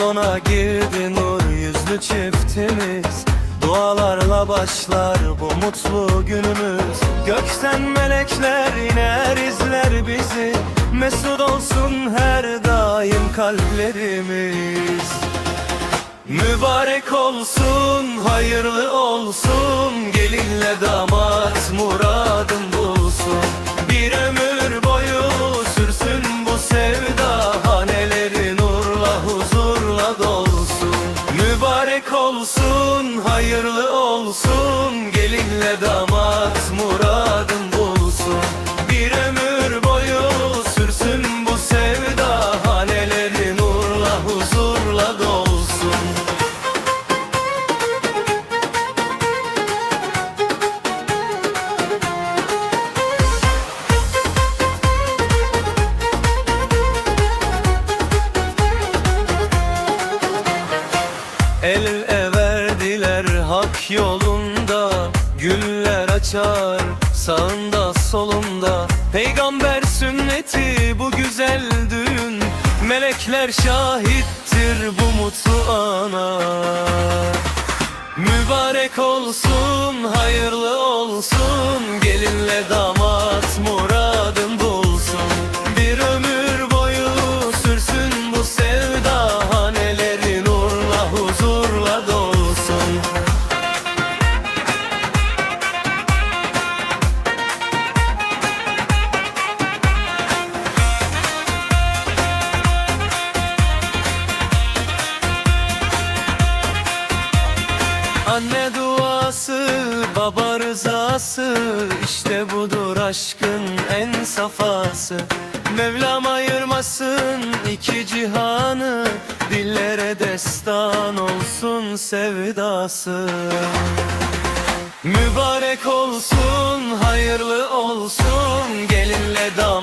Salona girdi nur yüzlü çiftimiz. Dualarla başlar bu mutlu günümüz. Gökten melekler iner izler bizi. Mesut olsun her daim kalplerimiz. Mübarek olsun, hayırlı olsun. Gelinle damat olsun, hayırlı olsun. Gelinle damat muradın Güller açar sağında solunda. Peygamber sünneti bu güzel düğün. Melekler şahittir bu mutlu ana. Mübarek olsun, hayırlı olsun. Gelinle damat Anne duası, baba rızası işte budur aşkın en safası. Mevlam ayırmasın iki cihanı Dillere destan olsun sevdası. Mübarek olsun, hayırlı olsun Gelinle dam